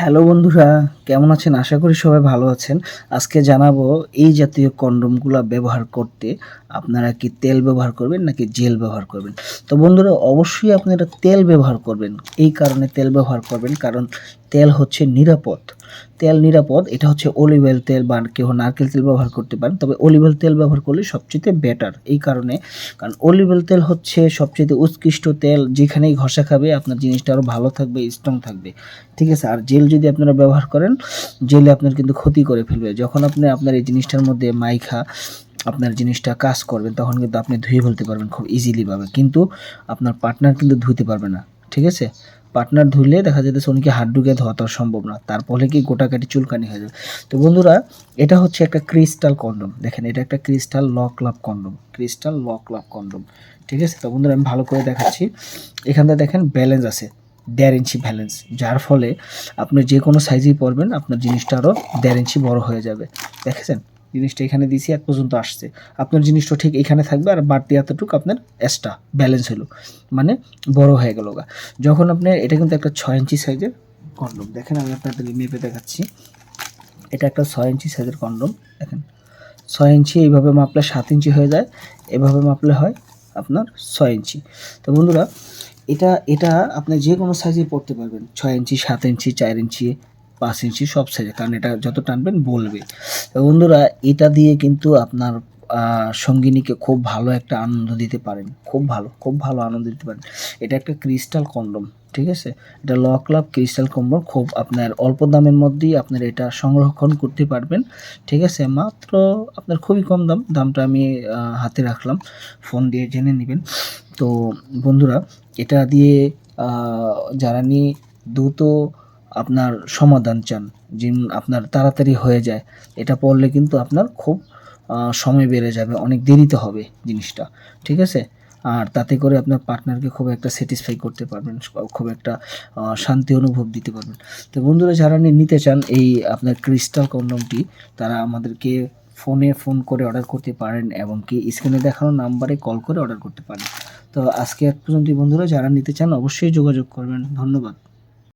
Hello বন্ধুরা, কেমন আছেন? আশা করি সবাই ভালো আছেন। আজকে জানাব এই জাতীয় কন্ডমগুলো ব্যবহার করতে আপনারা কি তেল ব্যবহার করবেন নাকি জেল ব্যবহার করবেন? তো বন্ধুরা, অবশ্যই আপনারা তেল ব্যবহার করবেন। এই কারণে তেল ব্যবহার করবেন, কারণ তেল হচ্ছে নিরাপদ। তেল নিরাপদ, এটা হচ্ছে অলিভ অয়েল তেল বা কেউ নারকেল তেল ব্যবহার করতে পারেন, তবে অলিভ অয়েল তেল ব্যবহার করলে সবচেয়ে বেটার এই কারণে, কারণ অলিভ অয়েল তেল হচ্ছে সবচেয়ে উৎকৃষ্ট তেল, যেখানেই ঘষা খাবে আপনার জিনিসটা আরও ভালো থাকবে স্ট্রং থাকবে। ঠিক আছে? আর জেল যদি আপনারা ব্যবহার করেন, জেলে আপনার কিন্তু ক্ষতি করে ফেলবে। যখন আপনি আপনার এই জিনিসটার মধ্যে মাইখা আপনার জিনিসটা কাজ করবেন তখন কিন্তু আপনি ধুয়ে ফেলতে পারবেন খুব ইজিলি ভাবে। কিন্তু আপনার পার্টনার কিন্তু ধুতে পারবে না, ঠিক আছে? পার্টনার ধুলে দেখা যেতেছে উনিকে হাত ঢুকে ধোয়া তো সম্ভব না, তার ফলে কি গোটাকাটি চুলকানি হয়ে যাবে? তো বন্ধুরা, এটা হচ্ছে একটা ক্রিস্টাল কন্ডম দেখেন, এটা একটা crystal lock love condom crystal lock love condom ঠিক আছে? তো বন্ধুরা, আমি ভালো করে দেখাচ্ছি। এখানটা দেখেন ব্যালেন্স আছে। দেড় ইঞ্চি ব্যালেন্স যার ফলে আপনি যে কোনো সাইজেই পরবেন, আপনার জিনিসটা আরও দেড় ইঞ্চি বড় হয়ে যাবে। দেখেছেন? জিনিসটা এখানে দিয়েছি এক পর্যন্ত আসছে। আপনার জিনিসটা ঠিক এখানে থাকবে, আর বাড়তি এতটুকু আপনার এক্সট্রা ব্যালেন্স হলো। মানে বড় হয়ে গেল গা। যখন আপনি, এটা কিন্তু একটা ছয় ইঞ্চি সাইজের কন্ডম দেখেন, আমি আপনাদেরকে মেপে দেখাচ্ছি। এটা একটা ছয় ইঞ্চি সাইজের কন্ডম দেখেন, ছয় ইঞ্চি, এইভাবে মাপলে সাত ইঞ্চি হয়ে যায়, এভাবে মাপলে হয় আপনার ছয় ইঞ্চি। তো বন্ধুরা এটা এটা আপনি যে কোনো সাইজে পড়তে পারবেন। ছয় ইঞ্চি, সাত ইঞ্চি, চার ইঞ্চি, পাঁচ ইঞ্চি সব সাইজে কারণ এটা যত টানবেন বলবে। বন্ধুরা, এটা দিয়ে কিন্তু আপনার সঙ্গিনীকে খুব ভালো একটা আনন্দ দিতে পারেন। খুব ভালো খুব ভালো আনন্দ দিতে পারেন। এটা একটা ক্রিস্টাল কন্ডম, ঠিক আছে? এটা ল ক্লাব ক্রিস্টাল কন্ডম খুব আপনার অল্প দামের মধ্যেই আপনার এটা সংরক্ষণ করতে পারবেন, ঠিক আছে? মাত্র আপনার খুবই কম দাম, দামটা আমি হাতে রাখলাম, ফোন দিয়ে জেনে নেবেন। তো বন্ধুরা, এটা দিয়ে যারা নিয়ে দ্রুত আপনার সমাধান চান যে আপনার তাড়াতাড়ি হয়ে যায়, এটা পড়লে কিন্তু আপনার খুব সময় বেড়ে যাবে, অনেক দেরিতে হবে জিনিসটা, ঠিক আছে? আর তাতে করে আপনার পার্টনারকে খুব একটা স্যাটিসফাই করতে পারবেন, খুব একটা শান্তি অনুভব দিতে পারবেন। তো বন্ধুরা, যারা নিতে চান এই আপনার ক্রিস্টাল কন্ডমটি তারা আমাদেরকে ফোনে ফোন করে অর্ডার করতে পারেন এবং কি স্ক্রিনে দেখানো নাম্বারে কল করে অর্ডার করতে পারেন। তো আজকে এক পর্যন্ত বন্ধুরা, যারা নিতে চান অবশ্যই যোগাযোগ করবেন। ধন্যবাদ।